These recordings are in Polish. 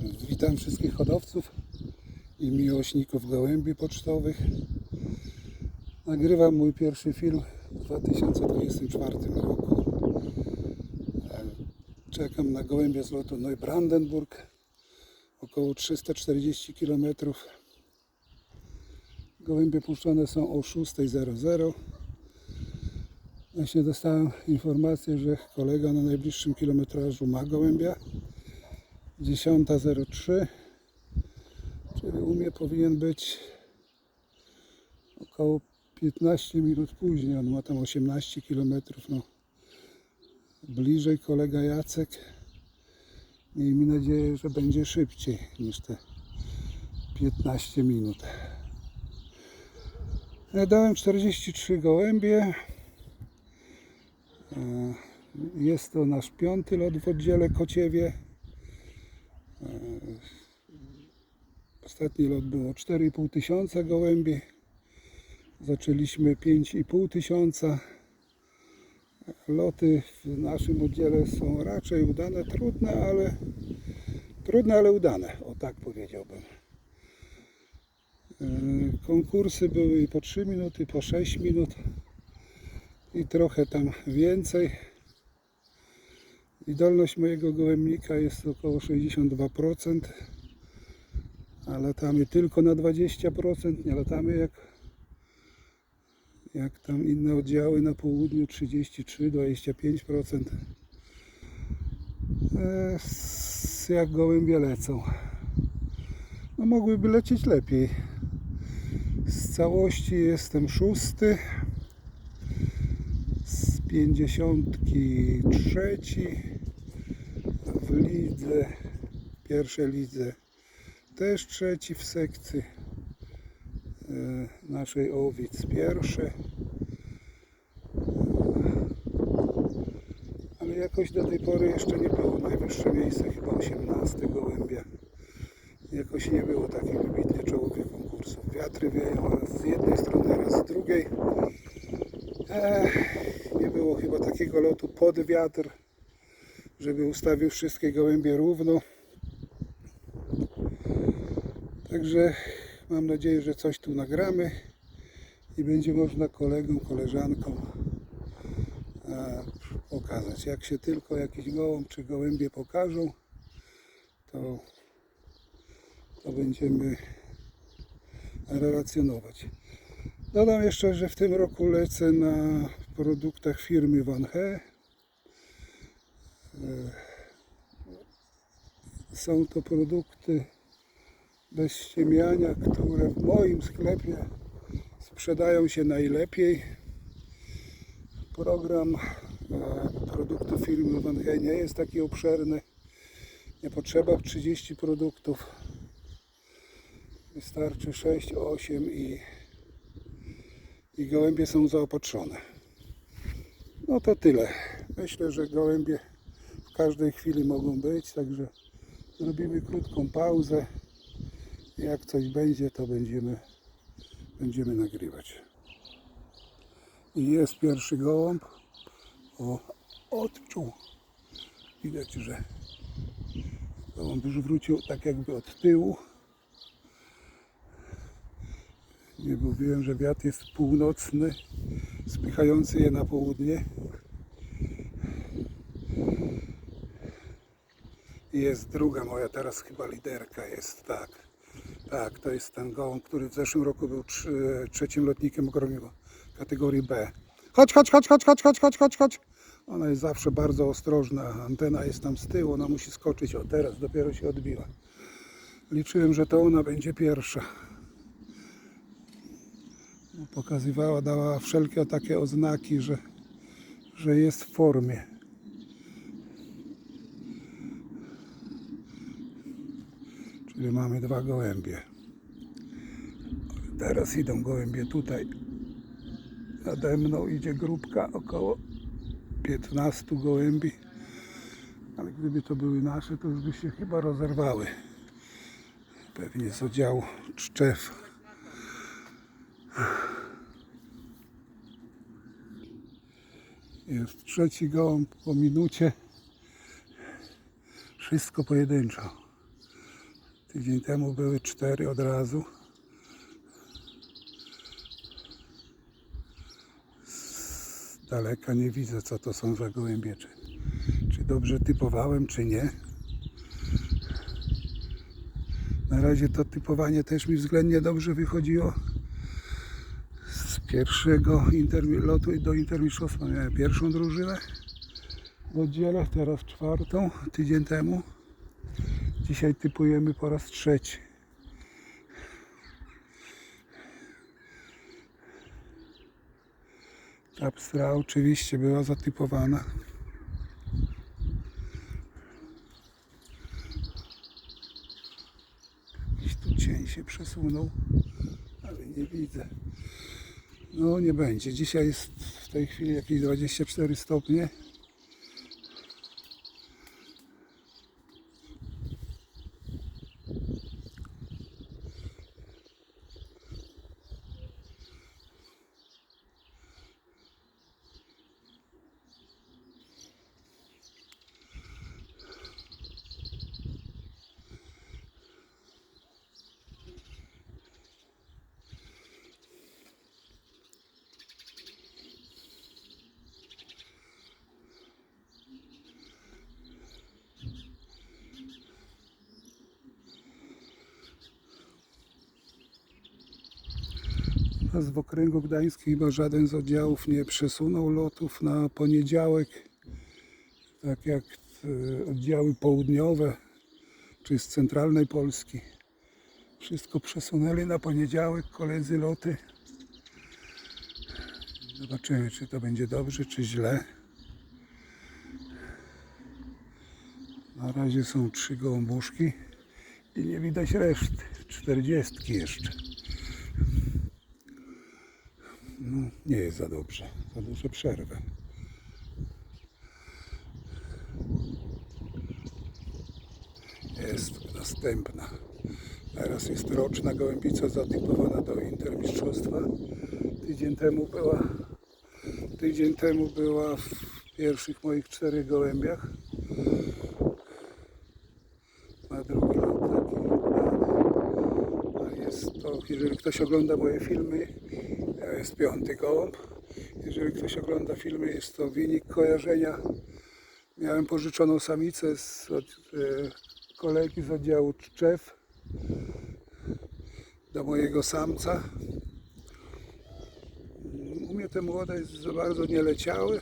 Witam wszystkich hodowców i miłośników gołębi pocztowych. Nagrywam mój pierwszy film w 2024 roku. E, Czekam na gołębie z lotu Neubrandenburg, około 340 km. Gołębie puszczone są o 6.00. Właśnie dostałem informację, że kolega na najbliższym kilometrażu ma gołębia. 10.03 czyli u mnie powinien być około 15 minut później. On ma tam 18 km no. Bliżej kolega Jacek. Miejmy nadzieję, że będzie szybciej niż te 15 minut. Dałem 43 gołębie. E, jest to nasz piąty lot w oddziale Kociewie Ostatni lot było 4,5 tysiąca gołębi. Zaczęliśmy 5,5 tysiąca. Loty w naszym oddziale są raczej udane, trudne, ale trudne, ale udane. O tak powiedziałbym. Yy, Konkursy były i po 3 minuty, po 6 minut i trochę tam więcej. I dolność mojego gołębnika jest około 62%, a latamy tylko na 20%, nie latamy jak, jak tam inne oddziały na południu 33-25%. E, Jak gołębie lecą. No mogłyby lecieć lepiej. Z całości jestem szósty z pięćdziesiątki trzeci w lidze, pierwszej lidze też trzeci w sekcji e, naszej owic pierwszy. Ale jakoś do tej pory jeszcze nie było najwyższe miejsce chyba 18 gołębia jakoś nie było takich wybitnie czołowych konkursów. Wiatry wieją raz z jednej strony raz z drugiej. Ech, nie było chyba takiego lotu pod wiatr, żeby ustawił wszystkie gołębie równo. Także mam nadzieję, że coś tu nagramy i będzie można kolegom, koleżankom e, pokazać. Jak się tylko jakiś gołąb czy gołębie pokażą, to, to będziemy relacjonować. Dodam jeszcze, że w tym roku lecę na produktach firmy Van He. E, Są to produkty bez ściemiania, które w moim sklepie sprzedają się najlepiej. Program e, produktów firmy Van He nie jest taki obszerny. Nie potrzeba 30 produktów. Wystarczy 6, 8 i i gołębie są zaopatrzone. No to tyle. Myślę, że gołębie w każdej chwili mogą być, także zrobimy krótką pauzę. Jak coś będzie, to będziemy, będziemy nagrywać. I jest pierwszy gołąb. O, odczuł. Widać, że gołąb już wrócił tak jakby od tyłu. Nie mówiłem, że wiatr jest północny, spychający je na południe. Jest druga moja teraz chyba liderka jest, tak. Tak, to jest ten gołąb, który w zeszłym roku był trzy, trzecim lotnikiem okrągłego kategorii B. Chodź, chodź, chodź, chodź, chodź, chodź, chodź, chodź, chodź. Ona jest zawsze bardzo ostrożna. Antena jest tam z tyłu, ona musi skoczyć. O, teraz dopiero się odbiła. Liczyłem, że to ona będzie pierwsza pokazywała, dała wszelkie takie oznaki, że, że jest w formie. Czyli mamy dwa gołębie. Teraz idą gołębie tutaj. Nade mną idzie grupka około 15 gołębi. Ale gdyby to były nasze, to już by się chyba rozerwały. Pewnie z oddziału Czczew. Jest trzeci gołąb po minucie. Wszystko pojedynczo. Tydzień temu były cztery od razu. Z daleka nie widzę, co to są za gołębie. Czy, czy dobrze typowałem, czy nie. Na razie to typowanie też mi względnie dobrze wychodziło. Z pierwszego interwi- lotu do intermistrzostwa miałem pierwszą drużynę w oddziale, teraz czwartą, tydzień temu. Dzisiaj typujemy po raz trzeci. Ta pstra oczywiście była zatypowana. Jakiś tu cień się przesunął, ale nie widzę. No nie będzie. Dzisiaj jest w tej chwili jakieś 24 stopnie. Teraz w okręgu gdańskim chyba żaden z oddziałów nie przesunął lotów na poniedziałek, tak jak e, oddziały południowe czy z centralnej Polski. Wszystko przesunęli na poniedziałek koledzy loty. Zobaczymy, czy to będzie dobrze, czy źle. Na razie są trzy gołąbuszki i nie widać reszty. Czterdziestki jeszcze. No, nie jest za dobrze. Za duże przerwę. Jest następna. Teraz jest roczna gołębica zatypowana do intermistrzostwa. Tydzień temu była tydzień temu była w pierwszych moich czterech gołębiach. Na drugi lot taki. A jest to, jeżeli ktoś ogląda moje filmy, jest piąty gołąb. Jeżeli ktoś ogląda filmy, jest to wynik kojarzenia. Miałem pożyczoną samicę z, od e, kolegi z oddziału Czczew do mojego samca. U mnie te młode za bardzo nie leciały.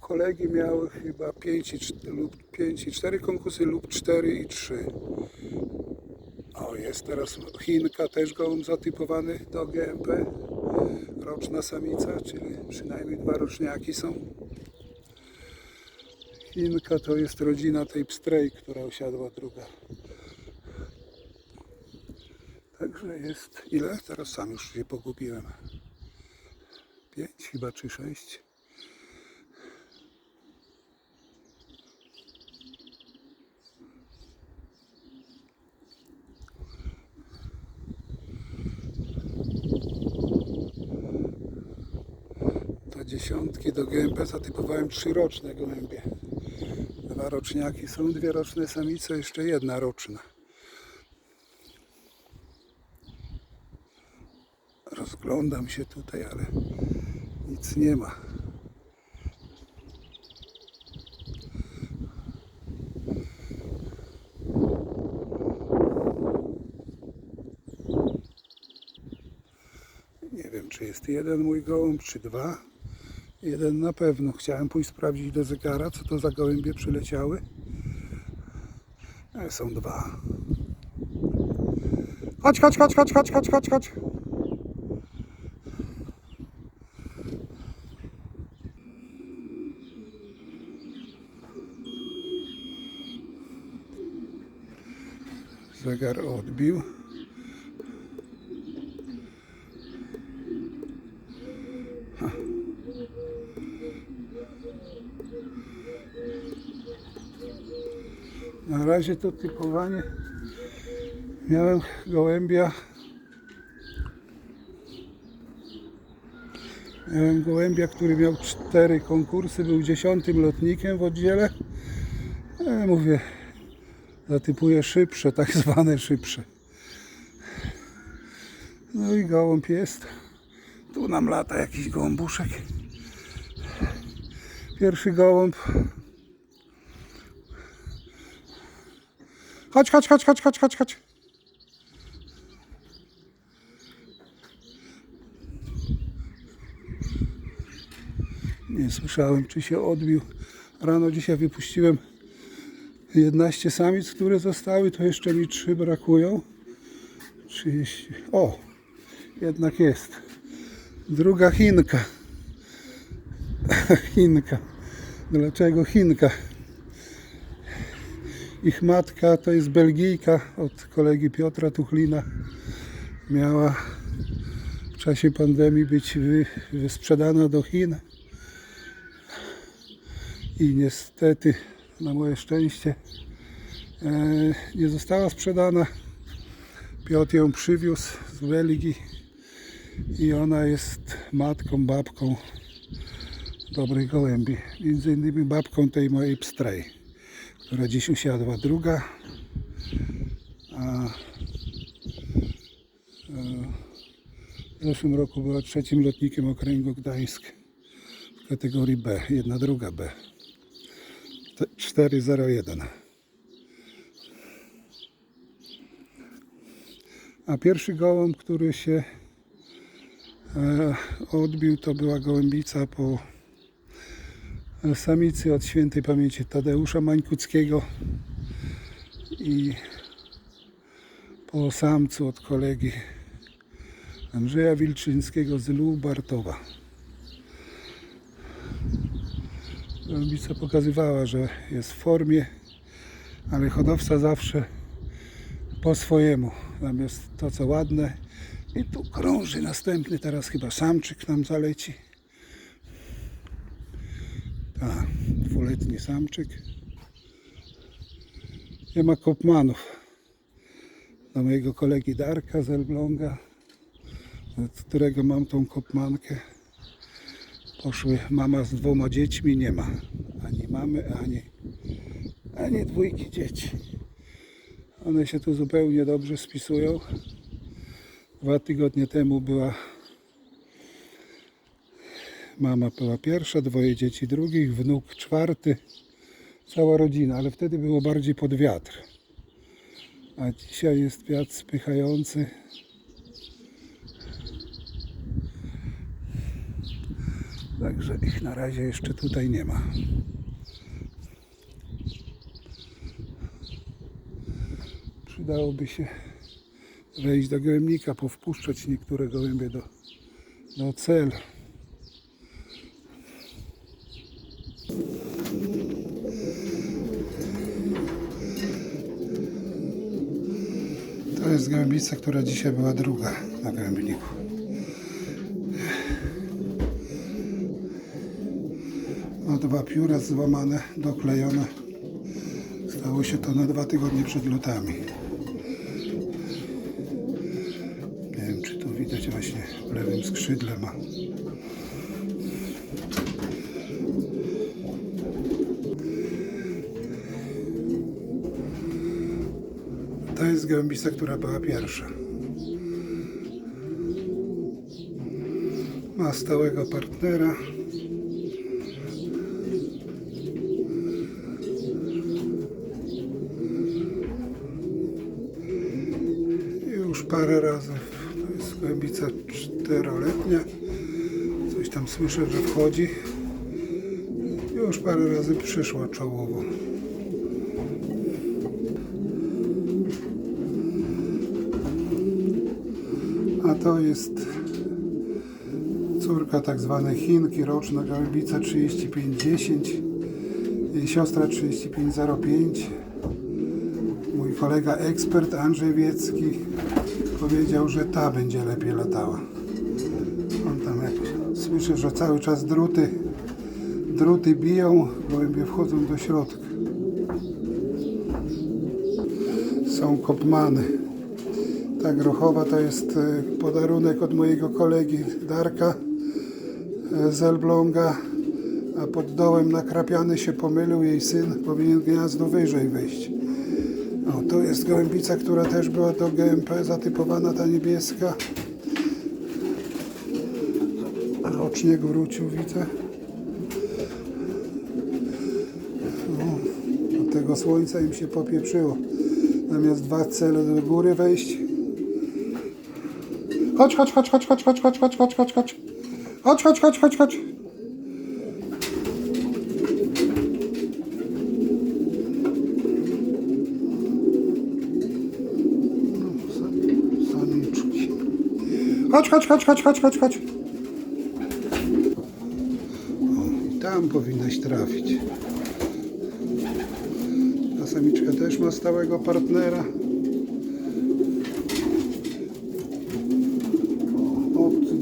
Kolegi miały chyba 5 i, czt- lub 5 i 4 konkursy lub 4 i 3. O, jest teraz Chinka, też gołąb zatypowany do GMP. Roczna samica, czyli przynajmniej dwa roczniaki są. Chinka to jest rodzina tej pstrej, która osiadła druga. Także jest ile? Teraz sam już się pogubiłem. Pięć chyba czy sześć. Dziesiątki do GMP zatypowałem trzy roczne gołębie. Dwa roczniaki są, dwie roczne samice, jeszcze jedna roczna. Rozglądam się tutaj, ale nic nie ma. Nie wiem, czy jest jeden mój gołąb, czy dwa. Jeden na pewno. Chciałem pójść sprawdzić do zegara, co to za gołębie przyleciały. Ale są dwa. Chodź, chodź, chodź, chodź, chodź, chodź, chodź, chodź. Zegar odbił. Razie to typowanie miałem gołębia. Miałem gołębia, który miał cztery konkursy, był dziesiątym lotnikiem w oddziale. E, mówię, zatypuję szybsze, tak zwane szybsze. No i gołąb jest. Tu nam lata jakiś gołąbuszek. Pierwszy gołąb. Chodź, chodź, chodź, chodź, chodź, chodź, chodź. Nie słyszałem, czy się odbił. Rano dzisiaj wypuściłem 11 samic, które zostały, to jeszcze mi 3 brakują. 30. O, jednak jest. Druga Chinka. Chinka. Dlaczego Chinka? Ich matka to jest Belgijka od kolegi Piotra Tuchlina. Miała w czasie pandemii być wy, wysprzedana do Chin. I niestety, na moje szczęście, e, nie została sprzedana. Piotr ją przywiózł z Belgii i ona jest matką, babką dobrych gołębi. Między innymi babką tej mojej pstrej, która dziś usiadła. Druga, a e, w zeszłym roku była trzecim lotnikiem okręgu Gdańsk w kategorii B, jedna druga B. Te- 401. A pierwszy gołąb, który się e, odbił, to była gołębica po samicy od świętej pamięci Tadeusza Mańkuckiego i po samcu od kolegi Andrzeja Wilczyńskiego z Lubartowa. Gołębica pokazywała, że jest w formie, ale hodowca zawsze po swojemu. Natomiast to co ładne i tu krąży następny, teraz chyba samczyk nam zaleci. Tak, dwuletni samczyk. Nie ma kopmanów. Do mojego kolegi Darka z Elbląga, od którego mam tą kopmankę. Poszły mama z dwoma dziećmi, nie ma ani mamy, ani, ani dwójki dzieci. One się tu zupełnie dobrze spisują. Dwa tygodnie temu była mama była pierwsza, dwoje dzieci drugich, wnuk czwarty, cała rodzina, ale wtedy było bardziej pod wiatr. A dzisiaj jest wiatr spychający. Także ich na razie jeszcze tutaj nie ma. Przydałoby się wejść do gołębnika, powpuszczać niektóre gołębie do, do cel. Jest gołębica, która dzisiaj była druga na gołębniku. Ma dwa pióra złamane, doklejone. Stało się to na dwa tygodnie przed lotami. Nie wiem, czy tu widać właśnie w lewym skrzydle ma. To jest gębica, która była pierwsza. Ma stałego partnera. Już parę razy, to jest głębica czteroletnia. Coś tam słyszę, że wchodzi. Już parę razy przyszła czołowo. To jest córka tak zwanej Chinki, roczna gołębica 3510, jej siostra 3505. Mój kolega ekspert Andrzej Wiecki powiedział, że ta będzie lepiej latała. On tam jak słyszę, że cały czas druty, druty biją, gołębie wchodzą do środka. Są kopmany. Ta grochowa to jest e, podarunek od mojego kolegi Darka e, z Elbląga, a pod dołem nakrapiany się pomylił, jej syn powinien gniazdo wyżej wyjść. O, tu jest gołębica, która też była do GMP zatypowana, ta niebieska. Rocznik wrócił, widzę. Od tego słońca im się popieprzyło. Zamiast dwa cele do góry wejść. Chodź, chodź, chodź, chodź, chodź, chodź, chodź, chodź, chodź, chodź, chodź. Chodź, chodź, chodź, chodź, chodź. Chodź, chodź, chodź, chodź, chodź, chodź, chodź. O, tam powinnaś trafić. Ta samiczka też ma stałego partnera.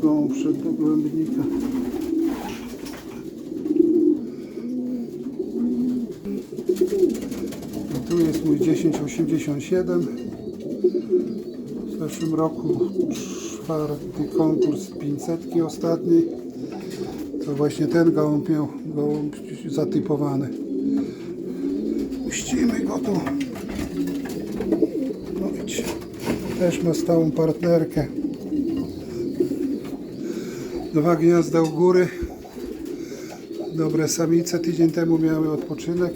Wszedł do gołębnika. I tu jest mój 1087. W zeszłym roku czwarty konkurs 500 ostatni. To właśnie ten gołąb miał gołąb zatypowany. Puścimy go tu. No. Też ma stałą partnerkę. Dwa gniazda u góry. Dobre samice. Tydzień temu miały odpoczynek.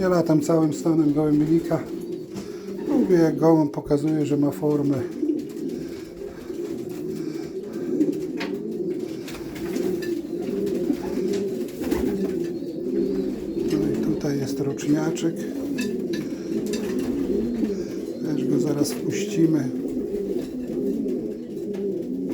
Ja latam całym stanem gołębnika. Lubię jak gołąb pokazuje, że ma formę. No i tutaj jest roczniaczek.